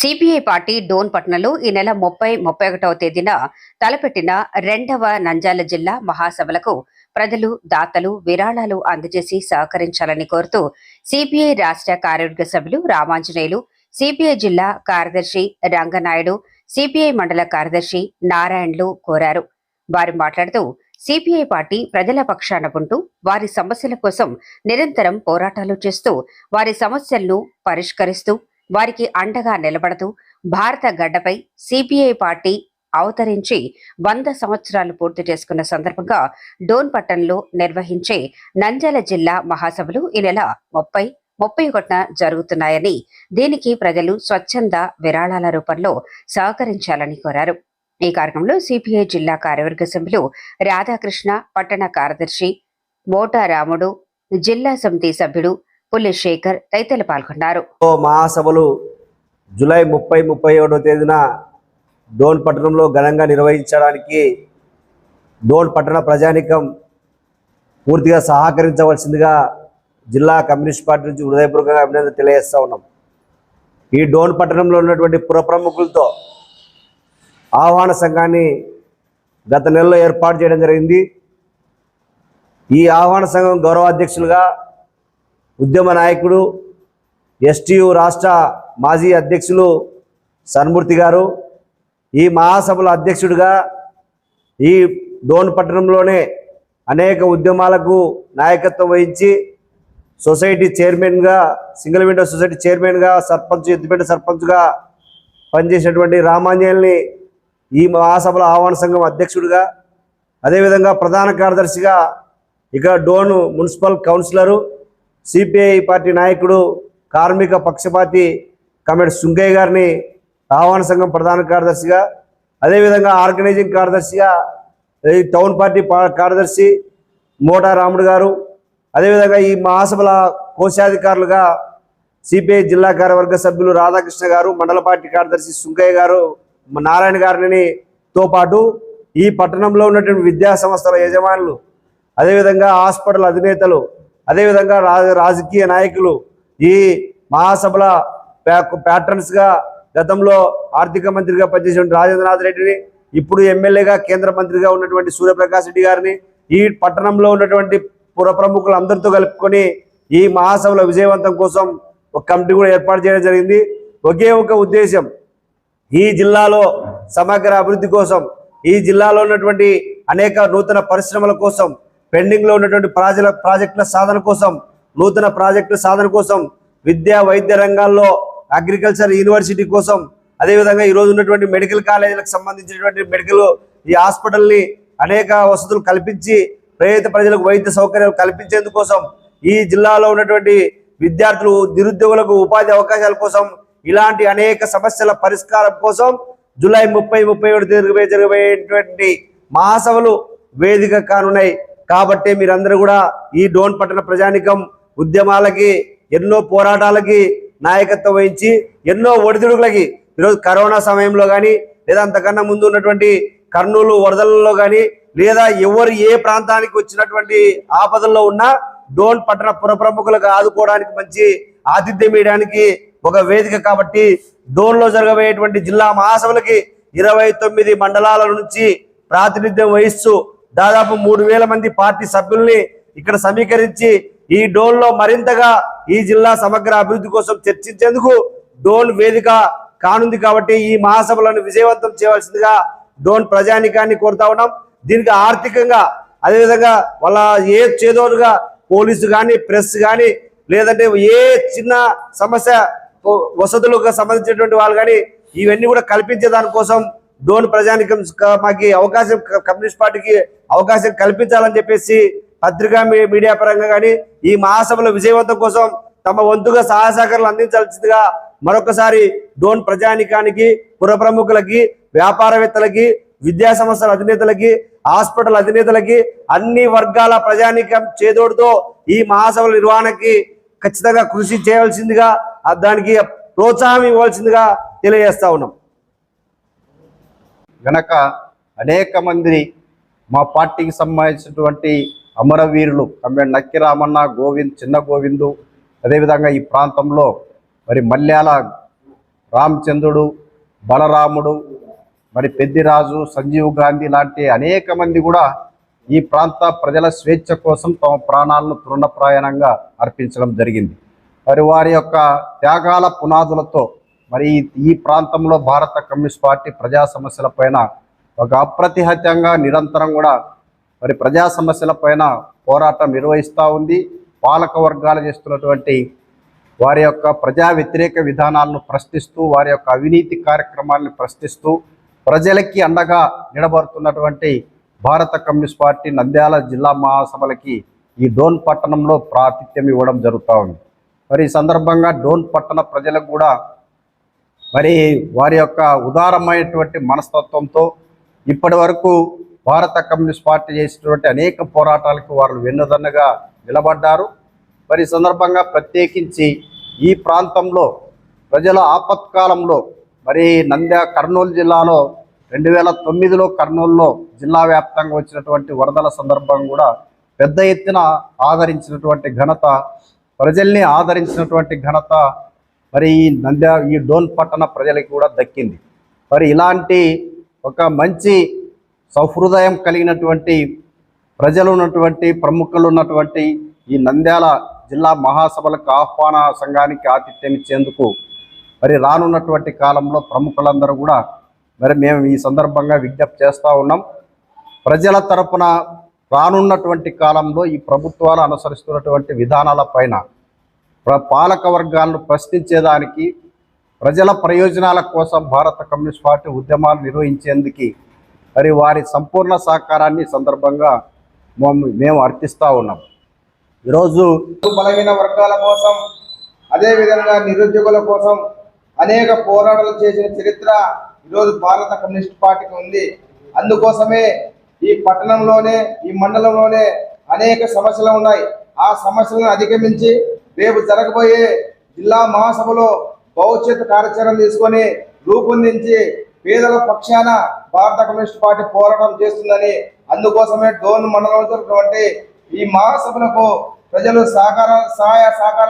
CPI party Dhone పట్నంలో ఈ నెల ముప్పై ముప్పై ఒకటవ తేదీన తలపెట్టిన రెండవ నంజాల జిల్లా మహాసభలకు ప్రజలు దాతలు విరాళాలు అందజేసి సహకరించాలని కోరుతూ సిపిఐ రాష్ట్ర కార్యవర్గ సభ్యులు రామాంజనేయులు సిపిఐ జిల్లా కార్యదర్శి రంగనాయుడు సిపిఐ మండల కార్యదర్శి నారాయణలు కోరారు. వారు మాట్లాడుతూ సిపిఐ పార్టీ ప్రజల పక్షాన ఉంటూ వారి సమస్యల కోసం నిరంతరం పోరాటాలు చేస్తూ వారి సమస్యలను పరిష్కరిస్తూ వారికి అండగా నిలబడుతూ భారత గడ్డపై సిపిఐ పార్టీ అవతరించి వంద సంవత్సరాలు పూర్తి చేసుకున్న సందర్భంగా డోన్ పట్టణంలో నిర్వహించే నంద్యాల జిల్లా మహాసభలు ఈ నెల ముప్పై ముప్పై ఒకటిన జరుగుతున్నాయని దీనికి ప్రజలు స్వచ్ఛంద విరాళాల రూపంలో సహకరించాలని కోరారు. ఈ కార్యక్రమంలో సిపిఐ జిల్లా కార్యవర్గ సభ్యులు రాధాకృష్ణ పట్టణ కార్యదర్శి మోటారాముడు జిల్లా సమితి సభ్యుడు పుల్లి శేఖర్ తదితరులు పాల్గొన్నారు. మహాసభలు జూలై ముప్పై ముప్పై ఒకటో తేదీన డోన్ పట్టణంలో ఘనంగా నిర్వహించడానికి డోన్ పట్టణ ప్రజానికం పూర్తిగా సహకరించవలసిందిగా జిల్లా కమ్యూనిస్ట్ పార్టీ నుంచి హృదయపూర్వకంగా అభినందన తెలియజేస్తా ఉన్నాం. ఈ డోన్ పట్టణంలో ఉన్నటువంటి పుర ప్రముఖులతో ఆహ్వాన సంఘాన్ని గత నెలలో ఏర్పాటు చేయడం జరిగింది. ఈ ఆహ్వాన సంఘం గౌరవాధ్యక్షులుగా ఉద్యమ నాయకుడు ఎస్టీయు రాష్ట్ర మాజీ అధ్యక్షులు సన్మూర్తి గారు ఈ మహాసభల అధ్యక్షుడిగా ఈ డోన్ పట్టణంలోనే అనేక ఉద్యమాలకు నాయకత్వం వహించి సొసైటీ చైర్మన్గా సింగిల్ విండో సొసైటీ చైర్మన్గా సర్పంచ్ ఎత్తిపేట సర్పంచ్గా పనిచేసినటువంటి రామాంజల్ని ఈ మహాసభల ఆహ్వాన సంఘం అధ్యక్షుడిగా అదేవిధంగా ప్రధాన కార్యదర్శిగా ఇక Dhone municipal councillor CPI party నాయకుడు కార్మిక పక్షపాతి కమెడ్ సుంకయ్య గారిని ఆహ్వాన సంఘం ప్రధాన కార్యదర్శిగా అదేవిధంగా ఆర్గనైజింగ్ కార్యదర్శిగా టౌన్ పార్టీ కార్యదర్శి మోటా రాముడు గారు అదేవిధంగా ఈ మహాసభల కోశాధికారులుగా సిపిఐ జిల్లా కార్యవర్గ సభ్యులు రాధాకృష్ణ గారు మండల పార్టీ కార్యదర్శి సుంకయ్య గారు నారాయణ గారిని తో పాటు ఈ పట్టణంలో ఉన్నటువంటి విద్యా సంస్థల యజమానులు అదేవిధంగా హాస్పిటల్ అధినేతలు అదేవిధంగా రాజ రాజకీయ నాయకులు ఈ మహాసభల ప్యాటర్న్స్గా ప్యాట్రన్స్గా గతంలో ఆర్థిక మంత్రిగా పనిచేసిన రాజేంద్రనాథ్ రెడ్డిని ఇప్పుడు ఎమ్మెల్యేగా కేంద్ర మంత్రిగా ఉన్నటువంటి సూర్యప్రకాష్ రెడ్డి గారిని ఈ పట్టణంలో ఉన్నటువంటి పుర ప్రముఖులందరితో కలుపుకొని ఈ మహాసభల విజయవంతం కోసం ఒక కమిటీ కూడా ఏర్పాటు చేయడం జరిగింది. ఒకే ఒక ఉద్దేశం ఈ జిల్లాలో సమగ్ర అభివృద్ధి కోసం ఈ జిల్లాలో ఉన్నటువంటి అనేక నూతన పరిశ్రమల కోసం పెండింగ్లో ఉన్నటువంటి ప్రాజెల ప్రాజెక్టుల సాధన కోసం నూతన ప్రాజెక్టుల సాధన కోసం విద్యా వైద్య రంగాల్లో అగ్రికల్చర్ యూనివర్సిటీ కోసం అదేవిధంగా ఈరోజు ఉన్నటువంటి మెడికల్ కాలేజీలకు సంబంధించినటువంటి మెడికల్ ఈ హాస్పిటల్ని అనేక వసతులు కల్పించి పేద ప్రజలకు వైద్య సౌకర్యాలు కల్పించేందుకోసం ఈ జిల్లాలో ఉన్నటువంటి విద్యార్థులు నిరుద్యోగులకు ఉపాధి అవకాశాల కోసం ఇలాంటి అనేక సమస్యల పరిష్కారం కోసం జూలై ముప్పై ముప్పై ఒకటి జరగబోయే జరగబోయేటువంటి మహాసభలు వేదిక కానున్నాయి. కాబట్టి మీరందరూ కూడా ఈ డోన్ పట్టణ ప్రజానికం ఉద్యమాలకి ఎన్నో పోరాటాలకి నాయకత్వం వహించి ఎన్నో ఒడిదుడుకులకి ఈరోజు కరోనా సమయంలో కానీ లేదా అంతకన్నా ముందు ఉన్నటువంటి కర్నూలు వరదలలో కానీ లేదా ఎవరు ఏ ప్రాంతానికి వచ్చినటువంటి ఆపదల్లో ఉన్నా డోన్ పట్టణ పురప్రముఖులకు ఆదుకోవడానికి మంచి ఆతిథ్యం ఇవ్వడానికి ఒక వేదిక కాబట్టి డోన్లో జరగబోయేటువంటి జిల్లా మహాసభలకి ఇరవై తొమ్మిది మండలాల నుంచి ప్రాతినిధ్యం వహిస్తూ దాదాపు మూడు వేల మంది పార్టీ సభ్యుల్ని ఇక్కడ సమీకరించి ఈ డోన్లో మరింతగా ఈ జిల్లా సమగ్ర అభివృద్ధి కోసం చర్చించేందుకు డోన్ వేదిక కానుంది కాబట్టి ఈ మహాసభలను విజయవంతం చేయవలసిందిగా డోన్ ప్రజానికాన్ని కోరుతా ఉన్నాం. దీనికి ఆర్థికంగా అదేవిధంగా వాళ్ళ ఏ చేదోడుగా పోలీసు కానీ ప్రెస్ కానీ లేదంటే ఏ చిన్న సమస్య వసతులకు సంబంధించినటువంటి వాళ్ళు కానీ ఇవన్నీ కూడా కల్పించే దానికోసం డోన్ ప్రజానికం మాకు మాకి అవకాశం కమ్యూనిస్ట్ పార్టీకి అవకాశం కల్పించాలని చెప్పేసి పత్రికా మీడియా పరంగా కానీ ఈ మహాసభల విజయవంతం కోసం తమ వంతుగా సహాయ సహకారాలు అందించాల్సిందిగా మరొకసారి డోన్ ప్రజానికానికి పుర ప్రముఖులకి వ్యాపారవేత్తలకి విద్యా సంస్థల అధినేతలకి హాస్పిటల్ అధినేతలకి అన్ని వర్గాల ప్రజానికం చేదోడుతో ఈ మహాసభల నిర్వహణకి ఖచ్చితంగా కృషి చేయవలసిందిగా దానికి ప్రోత్సాహం ఇవ్వాల్సిందిగా తెలియజేస్తా ఉన్నాం. గనక అనేక మంది మా పార్టీకి సంబంధించినటువంటి అమరవీరులు కమ్రేడ్ నక్కిరామన్న గోవింద్ చిన్న గోవిందు అదేవిధంగా ఈ ప్రాంతంలో మరి మల్యాల రామచంద్రుడు బలరాముడు మరి పెద్దిరాజు సంజీవ్ గాంధీ లాంటి అనేక మంది కూడా ఈ ప్రాంత ప్రజల స్వేచ్ఛ కోసం తమ ప్రాణాలను తృణప్రాయణంగా అర్పించడం జరిగింది. మరి వారి యొక్క త్యాగాల పునాదులతో మరి ఈ- ప్రాంతంలో భారత కమ్యూనిస్ట్ పార్టీ ప్రజా సమస్యలపైన ఒక అప్రతిహత్యంగా నిరంతరం కూడా మరి ప్రజా సమస్యలపైన పోరాటం నిర్వహిస్తూ ఉంది. పాలక వర్గాలు చేస్తున్నటువంటి వారి యొక్క ప్రజా వ్యతిరేక విధానాలను ప్రశ్నిస్తూ వారి యొక్క అవినీతి కార్యక్రమాలను ప్రశ్నిస్తూ ప్రజలకి అండగా నిలబడుతున్నటువంటి భారత కమ్యూనిస్ట్ పార్టీ నంద్యాల జిల్లా మహాసభలకి ఈ డోన్ పట్టణంలో ప్రాతిథ్యం ఇవ్వడం జరుగుతూ ఉంది. మరి ఈ సందర్భంగా డోన్ పట్టణ ప్రజలకు కూడా మరి వారి యొక్క ఉదారమైనటువంటి మనస్తత్వంతో ఇప్పటి వరకు భారత కమ్యూనిస్ట్ పార్టీ చేసినటువంటి అనేక పోరాటాలకు వారు వెన్నుదన్నుగా నిలబడ్డారు. మరి సందర్భంగా ప్రత్యేకించి ఈ ప్రాంతంలో ప్రజల ఆపత్కాలంలో మరి నంద్యా కర్నూలు జిల్లాలో రెండు వేల తొమ్మిదిలో కర్నూలులో జిల్లా వ్యాప్తంగా వచ్చినటువంటి వరదల సందర్భం కూడా పెద్ద ఎత్తున ఆదరించినటువంటి ఘనత ప్రజల్ని ఆదరించినటువంటి ఘనత మరి ఈ నంద్యా ఈ డోన్ పట్టణ ప్రజలకి కూడా దక్కింది. మరి ఇలాంటి ఒక మంచి సౌహృదయం కలిగినటువంటి ప్రజలు ఉన్నటువంటి ప్రముఖులు ఉన్నటువంటి ఈ నంద్యాల జిల్లా మహాసభలకు ఆహ్వాన సంఘానికి ఆతిథ్యం ఇచ్చేందుకు మరి రానున్నటువంటి కాలంలో ప్రముఖులందరూ కూడా మరి మేము ఈ సందర్భంగా విజ్ఞప్తి చేస్తూ ఉన్నాం. ప్రజల తరపున రానున్నటువంటి కాలంలో ఈ ప్రభుత్వాలు అనుసరిస్తున్నటువంటి విధానాల పైన పాలక వర్గాలను ప్రశ్నించేదానికి ప్రజల ప్రయోజనాల కోసం భారత కమ్యూనిస్ట్ పార్టీ ఉద్యమాలు నిర్వహించేందుకు మరి వారి సంపూర్ణ సహకారాన్ని సందర్భంగా మేము- మేము అర్థిస్తూ ఉన్నాం. ఈరోజు బలహీన వర్గాల కోసం అదే విధంగా నిరుద్యోగుల కోసం అనేక పోరాటాలు చేసిన చరిత్ర ఈరోజు భారత కమ్యూనిస్ట్ పార్టీకి ఉంది. అందుకోసమే ఈ పట్టణంలోనే ఈ మండలంలోనే అనేక సమస్యలు ఉన్నాయి. ఆ సమస్యలను అధిగమించి రేపు జరగబోయే జిల్లా మహాసభలో భవిష్యత్ కార్యాచరణ తీసుకొని రూపొందించి పేదల పక్షాన భారత కమ్యూనిస్ట్ పార్టీ పోరాటం చేస్తుందని అందుకోసమే డోన్ మండలంలో జరుగుతున్నటువంటి ఈ మహాసభలకు ప్రజలు సహకార సహాయ సహకారం